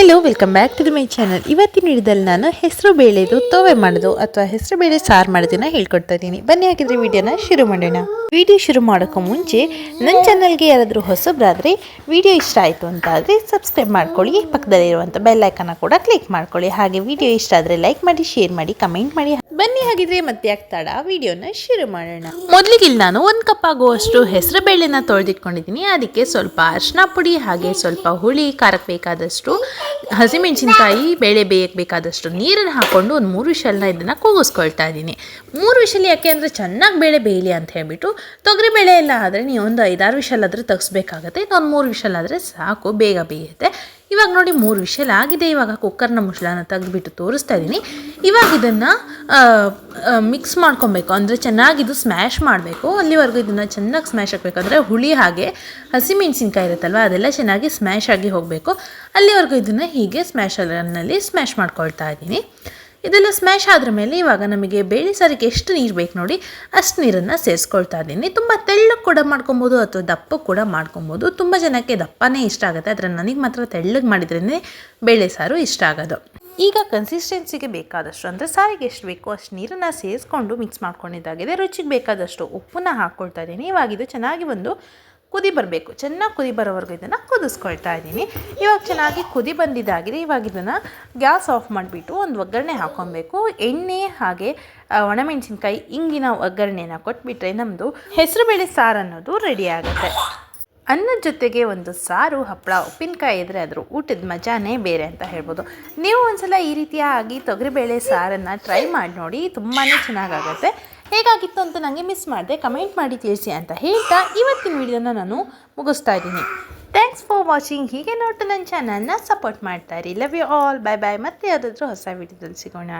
Hello welcome back to the my channel ಇವತ್ತಿನ ಹಿಡಿದಲ್ಲಿ ನಾನು ಹೆಸರು ಬೇಳೆದು ತೋವೆ ಮಾಡೋದು ಅಥವಾ ಹೆಸರು ಬೇಳೆ ಸಾರು ಮಾಡೋದನ್ನ ಹೇಳ್ಕೊಡ್ತಾ ಇದ್ದೀನಿ. ಬನ್ನಿ ಹಾಕಿದ್ರೆ ವಿಡಿಯೋನ ಶುರು ಮಾಡೋಣ. ವಿಡಿಯೋ ಶುರು ಮಾಡೋಕ್ಕೂ ಮುಂಚೆ ನನ್ನ ಚಾನಲ್ಗೆ ಯಾರಾದರೂ ಹೊಸಬ್ರಾದರೆ ವಿಡಿಯೋ ಇಷ್ಟ ಆಯಿತು ಅಂತ ಆದರೆ ಸಬ್ಸ್ಕ್ರೈಬ್ ಮಾಡ್ಕೊಳ್ಳಿ. ಪಕ್ಕದಲ್ಲಿರುವಂಥ ಬೆಲ್ ಐಕನ್ನ ಕೂಡ ಕ್ಲಿಕ್ ಮಾಡ್ಕೊಳ್ಳಿ. ಹಾಗೆ ವಿಡಿಯೋ ಇಷ್ಟ ಆದರೆ ಲೈಕ್ ಮಾಡಿ ಶೇರ್ ಮಾಡಿ ಕಮೆಂಟ್ ಮಾಡಿ ಬನ್ನಿ ಹಾಗಿದ್ರೆ ಮತ್ತೆ ಆಗ್ತಾಡ ವಿಡಿಯೋನ ಶುರು ಮಾಡೋಣ. ಮೊದಲಿಗೆ ಇಲ್ಲಿ ನಾನು ಒಂದು ಕಪ್ ಆಗುವಷ್ಟು ಹೆಸರು ಬೇಳೆನ ತೊಳೆದಿಟ್ಕೊಂಡಿದ್ದೀನಿ. ಅದಕ್ಕೆ ಸ್ವಲ್ಪ ಅರಿಶಿನ ಪುಡಿ, ಹಾಗೆ ಸ್ವಲ್ಪ ಹುಳಿ ಖಾರಕ್ಕೆ ಬೇಕಾದಷ್ಟು ಹಸಿಮೆಣಸಿನ್ಕಾಯಿ, ಬೇಳೆ ಬೇಯಕ್ಕೆ ಬೇಕಾದಷ್ಟು ನೀರನ್ನು ಹಾಕ್ಕೊಂಡು ಒಂದು ಮೂರು ವಿಷಲ್ನ ಇದನ್ನು ಕೂಗಿಸ್ಕೊಳ್ತಾ ಇದ್ದೀನಿ. ಮೂರು ವಿಷಲ್ ಯಾಕೆ ಅಂದರೆ ಚೆನ್ನಾಗಿ ಬೇಳೆ ಬೇಯಲಿ ಅಂತ ಹೇಳ್ಬಿಟ್ಟು ತೊಗರಿ ಬೇಳೆ ಎಲ್ಲ ಆದರೆ ನೀವು ಒಂದು ಐದಾರು ವಿಷಲ್ ಆದರೆ ತಗ್ಸ್ಬೇಕಾಗತ್ತೆ. ಇನ್ನೊಂದು ಮೂರು ವಿಷಲ್ ಆದರೆ ಸಾಕು, ಬೇಗ ಬೇಯುತ್ತೆ. ಇವಾಗ ನೋಡಿ ಮೂರು ವಿಷಲ್ ಆಗಿದೆ. ಇವಾಗ ಕುಕ್ಕರ್ನ ಮುಚ್ಚಳನ ತೆಗೆದುಬಿಟ್ಟು ತೋರಿಸ್ತಾ ಇದ್ದೀನಿ. ಇವಾಗ ಇದನ್ನು ಮಿಕ್ಸ್ ಮಾಡ್ಕೊಬೇಕು. ಅಂದರೆ ಚೆನ್ನಾಗಿದು ಸ್ಮ್ಯಾಶ್ ಮಾಡಬೇಕು. ಅಲ್ಲಿವರೆಗೂ ಇದನ್ನು ಚೆನ್ನಾಗಿ ಸ್ಮ್ಯಾಶ್ ಹಾಕಬೇಕಂದ್ರೆ ಹುಳಿ ಹಾಗೆ ಹಸಿಮೆಣಸಿನ್ಕಾಯಿ ಇರುತ್ತಲ್ವ, ಅದೆಲ್ಲ ಚೆನ್ನಾಗಿ ಸ್ಮ್ಯಾಶ್ ಆಗಿ ಹೋಗಬೇಕು. ಅಲ್ಲಿವರೆಗೂ ಇದನ್ನು ಹೀಗೆ ಸ್ಮ್ಯಾಶರ್ನಲ್ಲಿ ಸ್ಮ್ಯಾಶ್ ಮಾಡ್ಕೊಳ್ತಾ ಇದ್ದೀನಿ. ಇದೆಲ್ಲ ಸ್ಮ್ಯಾಶ್ ಆದ್ರ ಮೇಲೆ ಇವಾಗ ನಮಗೆ ಬೇಳೆ ಸಾರಿಗೆ ಎಷ್ಟು ನೀರು ಬೇಕು ನೋಡಿ, ಅಷ್ಟು ನೀರನ್ನು ಸೇರಿಸ್ಕೊಳ್ತಾ ಇದ್ದೀನಿ. ತುಂಬ ತೆಳ್ಳಗೆ ಕೂಡ ಮಾಡ್ಕೊಬೋದು ಅಥವಾ ದಪ್ಪ ಕೂಡ ಮಾಡ್ಕೊಬೋದು. ತುಂಬ ಜನಕ್ಕೆ ದಪ್ಪನೇ ಇಷ್ಟ ಆಗುತ್ತೆ. ಆದರೆ ನನಗೆ ಮಾತ್ರ ತೆಳ್ಳಗೆ ಮಾಡಿದ್ರೇ ಬೇಳೆ ಸಾರು ಇಷ್ಟ ಆಗೋದು. ಈಗ ಕನ್ಸಿಸ್ಟೆನ್ಸಿಗೆ ಬೇಕಾದಷ್ಟು ಅಂದರೆ ಸಾರಿಗೆ ಎಷ್ಟು ಬೇಕೋ ಅಷ್ಟು ನೀರನ್ನು ಸೇರಿಸ್ಕೊಂಡು ಮಿಕ್ಸ್ ಮಾಡ್ಕೊಂಡಿದ್ದಾಗಿದೆ. ರುಚಿಗೆ ಬೇಕಾದಷ್ಟು ಉಪ್ಪನ್ನ ಹಾಕ್ಕೊಳ್ತಾ ಇದ್ದೀನಿ. ಇವಾಗ ಇದು ಚೆನ್ನಾಗಿ ಒಂದು ಕುದಿ ಬರಬೇಕು. ಚೆನ್ನಾಗಿ ಕುದಿ ಬರೋವರೆಗೂ ಇದನ್ನು ಕುದಿಸ್ಕೊಳ್ತಾ ಇದ್ದೀನಿ. ಇವಾಗ ಚೆನ್ನಾಗಿ ಕುದಿ ಬಂದಿದ್ದಾಗಿದೆ. ಇವಾಗ ಇದನ್ನು ಗ್ಯಾಸ್ ಆಫ್ ಮಾಡಿಬಿಟ್ಟು ಒಂದು ಒಗ್ಗರಣೆ ಹಾಕ್ಕೊಬೇಕು ಎಣ್ಣೆ ಹಾಗೆ ಒಣಮೆಣಸಿನ್ಕಾಯಿ, ಇಂಗಿನ ಒಗ್ಗರಣೆನ ಕೊಟ್ಬಿಟ್ರೆ ನಮ್ಮದು ಹೆಸರುಬೇಳೆ ಸಾರು ಅನ್ನೋದು ರೆಡಿ ಆಗುತ್ತೆ. ಅನ್ನದ ಜೊತೆಗೆ ಒಂದು ಸಾರು ಹಪ್ಪಳ ಉಪ್ಪಿನಕಾಯಿ ಇದ್ದರೆ ಅದರ ಊಟದ ಮಜಾನೇ ಬೇರೆ ಅಂತ ಹೇಳ್ಬೋದು. ನೀವು ಒಂದ್ಸಲ ಈ ರೀತಿಯಾಗಿ ತೊಗರಿಬೇಳೆ ಸಾರನ್ನು ಟ್ರೈ ಮಾಡಿ ನೋಡಿ ತುಂಬಾ ಚೆನ್ನಾಗಾಗುತ್ತೆ. ಹೇಗಾಗಿತ್ತು ಅಂತ ನನಗೆ ಮಿಸ್ ಮಾಡಿದೆ ಕಮೆಂಟ್ ಮಾಡಿ ತಿಳಿಸಿ ಅಂತ ಹೇಳ್ತಾ ಇವತ್ತಿನ ವಿಡಿಯೋನ ನಾನು ಮುಗಿಸ್ತಾ ಇದ್ದೀನಿ. ಥ್ಯಾಂಕ್ಸ್ ಫಾರ್ ವಾಚಿಂಗ್ ಹೀಗೆ ನೋಡ್ತಾ ನನ್ನ ಚಾನಲ್ನ ಸಪೋರ್ಟ್ ಮಾಡ್ತಾ ಇರಿ. Love you all bye bye ಮತ್ತೆ ಯಾವುದಾದ್ರೂ ಹೊಸ ವಿಡಿಯೋದಲ್ಲಿ ಸಿಗೋಣ.